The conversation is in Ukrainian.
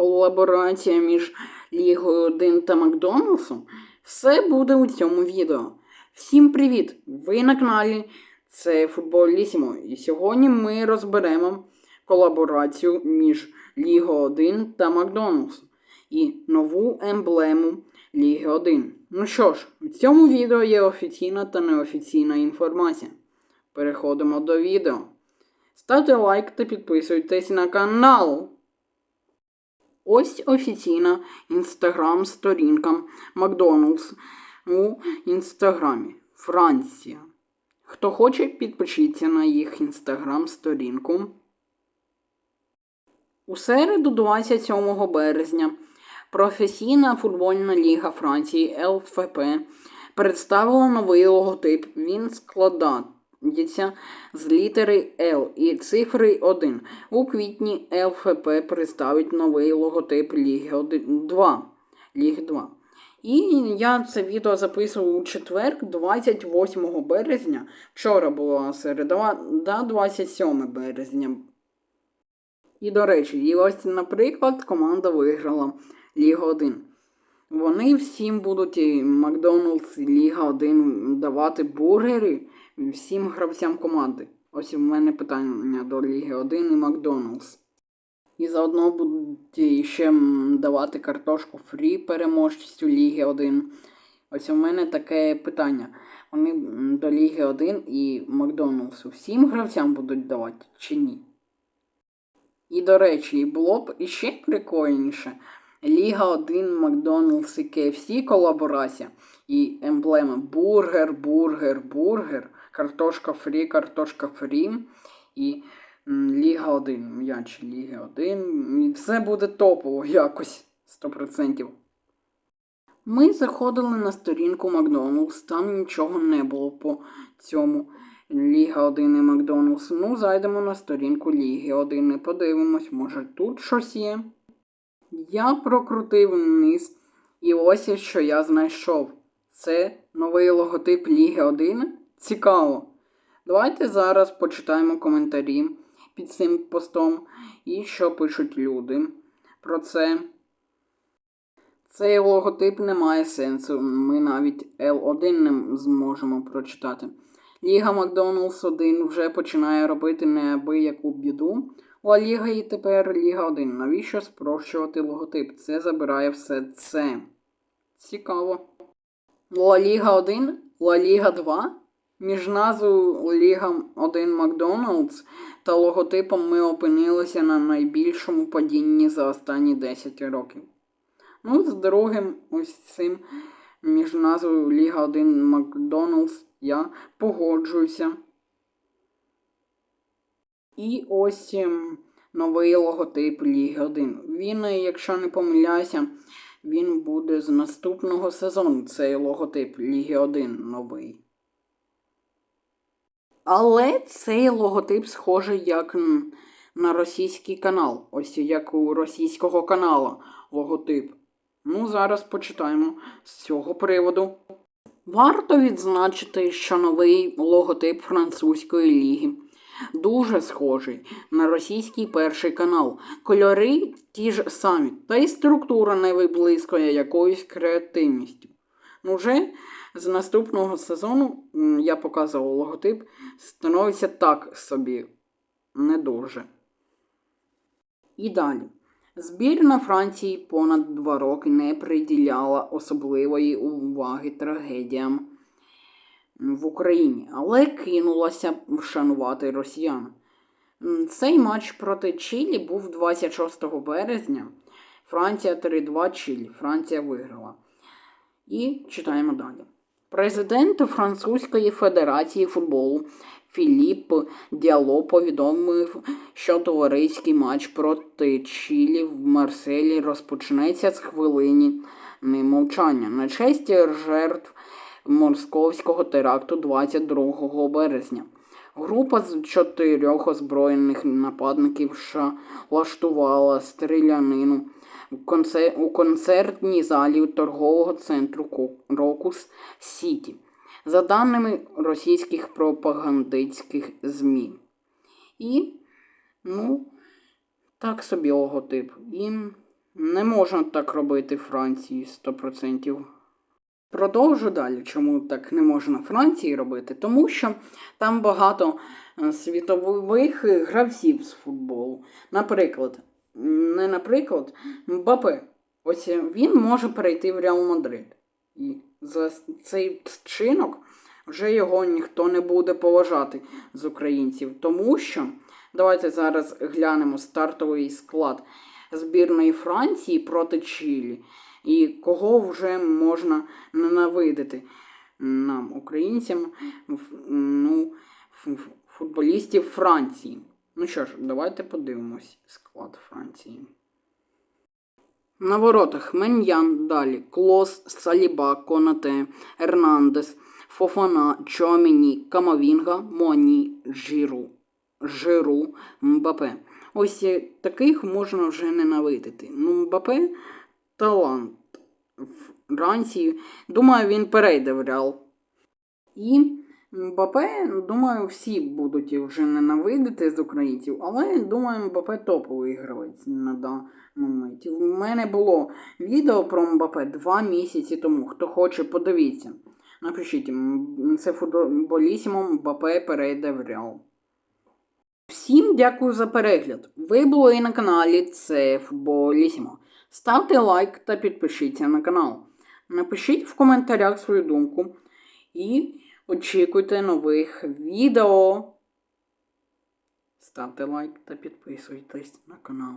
колаборація між Лігою 1 та Макдональдсом. Все буде у цьому відео. Всім привіт! Ви на каналі це Футболісімо. І сьогодні ми розберемо колаборацію між Лігою 1 та Макдональдсом і нову емблему Ліги 1. Ну що ж, в цьому відео є офіційна та неофіційна інформація. Переходимо до відео. Ставте лайк та підписуйтесь на канал. Ось офіційна інстаграм-сторінка Макдоналдс у інстаграмі Франція. Хто хоче, підпишіться на їх інстаграм-сторінку. У середу, 27 березня, професійна футбольна ліга Франції ЛФП представила новий логотип. Він складається з літери L і цифри 1. У квітні ЛФП представить новий логотип Ліги 1, 2. Ліги 2. І я це відео записував у четвер, 28 березня. Вчора була середа, да, 27 березня. І, до речі, і ось, наприклад, команда виграла Лігу 1. Вони всім будуть і Макдоналдс і Ліга 1 давати бургери всім гравцям команди. Ось у мене питання до Ліги 1 і Макдоналдс. І заодно будуть ще давати картошку фрі переможцю Ліги 1. Ось у мене таке питання. Вони до Ліги 1 і Макдоналдсу всім гравцям будуть давати чи ні? І, до речі, було б іще прикольніше. Ліга 1, Макдоналдс і KFC колаборація. І емблема бургер, бургер, бургер, картошка фрі, картошка фрі. І Ліга 1, м'яч Ліги 1. І все буде топово якось 100%. Ми заходили на сторінку Макдоналдс, там нічого не було по цьому. Ліга 1 і Макдоналдс. Ну, зайдемо на сторінку Ліги 1 і подивимось, може тут щось є. Я прокрутив вниз, і ось що я знайшов. Це новий логотип Ліги 1. Цікаво. Давайте зараз почитаємо коментарі під цим постом і що пишуть люди про це. Цей логотип не має сенсу. Ми навіть L1 не зможемо прочитати. Ліга Макдоналдс 1 вже починає робити неабияку біду. Ла Ліга і тепер Ліга 1. Навіщо спрощувати логотип? Це забирає все це. Цікаво. Ла Ліга 1, Ла Ліга 2. Між назвою Ліга 1 Макдоналдс та логотипом ми опинилися на найбільшому падінні за останні 10 років. Ну, з другим ось цим між назвою Ліга 1 Макдоналдс я погоджуюся. І ось ем, новий логотип Ліги 1. Він, якщо не помиляюся, він буде з наступного сезону. Цей логотип Ліги 1 новий. Але цей логотип схожий як на російський канал. Ось як у російського каналу логотип. Ну, зараз почитаємо з цього приводу. Варто відзначити, що новий логотип французької ліги дуже схожий на російський перший канал. Кольори ті ж самі, та й структура не виблискує якоюсь креативністю. Ну, вже з наступного сезону я показував логотип, становиться так собі не дуже. І далі. Збірна Франції понад два роки не приділяла особливої уваги трагедіям в Україні, але кинулася вшанувати росіян. Цей матч проти Чилі був 26 березня. Франція 3-2 Чилі. Франція виграла. І читаємо далі. Президент Французької Федерації футболу Філіп Діало повідомив, що товариський матч проти Чилі в Марселі розпочнеться з хвилині мовчання на честь жертв московського теракту 22 березня. Група з чотирьох озброєних нападників США влаштувала стрілянину у концертній залі торгового центру Рокус Сіті, за даними російських пропагандистських ЗМІ. І, ну, так собі логотип. І Не можна так робити Франції 100%. Продовжу далі, чому так не можна Франції робити, тому що там багато е, світових гравців з футболу. Наприклад, не наприклад, Мбапе. Ось він може перейти в Реал Мадрид. І за цей вчинок вже його ніхто не буде поважати з українців. Тому що давайте зараз глянемо стартовий склад збірної Франції проти Чилі. І кого вже можна ненавидити нам, українцям, ну, футболістів Франції. Ну що ж, давайте подивимось склад Франції. На воротах Меньян далі. Клос, Саліба, Конате, Ернандес, Фофана, Чоміні, Камавінга, Моні, Жиру, Жиру, Мбапе. Ось е, таких можна вже ненавидити. Ну, Мбапе талант. Франції. Думаю, він перейде в Реал. І Мбапе, думаю, всі будуть вже ненавидити з українців, але думаю, Мбапе топовий гравець на даному моменті. У мене було відео про Мбапе два місяці тому. Хто хоче, подивіться. Напишіть, це футболісімо Мбапе перейде в Реал. Всім дякую за перегляд. Ви були на каналі Це Футболісімо. Ставте лайк та підпишіться на канал. Напишіть в коментарях свою думку і очікуйте нових відео. Ставте лайк та підписуйтесь на канал.